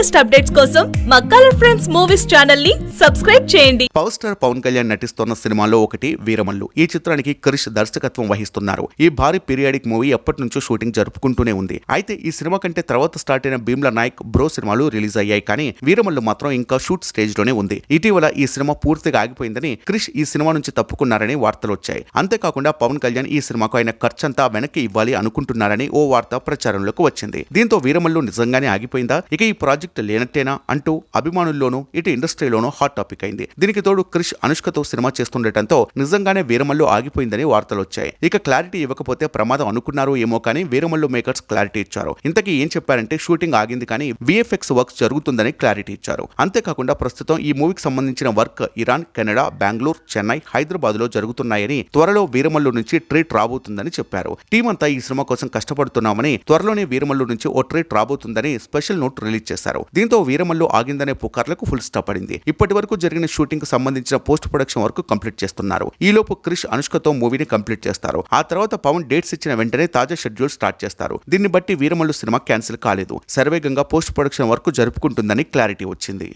Latest updates కోసం మా colour friends movies ఛానల్ని సబ్స్క్రైబ్ చేయండి. పవర్ స్టార్ పవన్ కళ్యాణ్ నటిస్తున్న సినిమాలో ఒకటి వీరమల్లు. ఈ చిత్రానికి క్రిష్ దర్శకత్వం వహిస్తున్నారు. ఈ భారీ పీరియాడిక్ మూవీ ఎప్పటి నుంచో షూటింగ్ జరుపుకుంటూనే ఉంది. అయితే ఈ సినిమా కంటే తర్వాత స్టార్ట్ అయిన భీమ్లా నాయక్ బ్రో సినిమాలు రిలీజ్ అయ్యాయి. కానీ వీరమల్లు మాత్రం ఇంకా షూట్ స్టేజ్లోనే ఉంది. ఇటీవల ఈ సినిమా పూర్తిగా ఆగిపోయిందని క్రిష్ ఈ సినిమా నుంచి తప్పుకున్నారని వార్తలు వచ్చాయి. అంతేకాకుండా పవన్ కళ్యాణ్ ఈ సినిమాకు ఆయన ఖర్చంతా వెనక్కి ఇవ్వాలి అనుకుంటున్నారని ఓ వార్త ప్రచారంలోకి వచ్చింది. దీంతో వీరమల్లు నిజంగానే ఆగిపోయిందా? ఇక ఈ ప్రాజెక్ట్ లేనట్టేనా అంటూ అభిమానుల్లోనూ ఇటు ఇండస్ట్రీలోనూ హాట్ టాపిక్ అయింది. దీనికి తోడు క్రిష్ అనుష్కతో సినిమా చేస్తుండటంతో నిజంగానే వీరమల్లు ఆగిపోయిందని వార్తలు వచ్చాయి ఇక క్లారిటీ ఇవ్వకపోతే ప్రమాదం అనుకున్నారు ఏమో కానీ వీరమల్లు మేకర్స్ క్లారిటీ ఇచ్చారు. ఇంతకీ ఏం చెప్పారంటే షూటింగ్ ఆగింది కానీ విఎఫ్ఎక్స్ వర్క్ జరుగుతుందని క్లారిటీ ఇచ్చారు. అంతేకాకుండా ప్రస్తుతం ఈ మూవీకి సంబంధించిన work Iran Canada Bengaluru Chennai హైదరాబాద్లో జరుగుతున్నాయని త్వరలో వీరమల్లు నుంచి ట్రీట్ రాబోతుందని చెప్పారు. టీం అంతా ఈ సినిమా కోసం కష్టపడుతున్నామని త్వరలోనే వీరమల్లు నుంచి ఓ ట్రీట్ రాబోతుందని స్పెషల్ నోట్ రిలీజ్ చేశారు. చేశారు. దీంతో వీరమల్లు ఆగిందనే పుకార్లకు ఫుల్ స్టాప్ పడింది. ఇప్పటి వరకు జరిగిన షూటింగ్కు సంబంధించిన పోస్ట్ ప్రొడక్షన్ వర్క్ కంప్లీట్ చేస్తున్నారు. ఈలోపు క్రిష్ అనుష్కతో మూవీని కంప్లీట్ చేస్తారు. ఆ తర్వాత పవన్ డేట్స్ ఇచ్చిన వెంటనే తాజా షెడ్యూల్ స్టార్ట్ చేస్తారు. దీన్ని బట్టి వీరమల్లు సినిమా క్యాన్సిల్ కాలేదు. సర్వేగంగా పోస్ట్ ప్రొడక్షన్ వర్క్ జరుపుకుంటుందని క్లారిటీ వచ్చింది.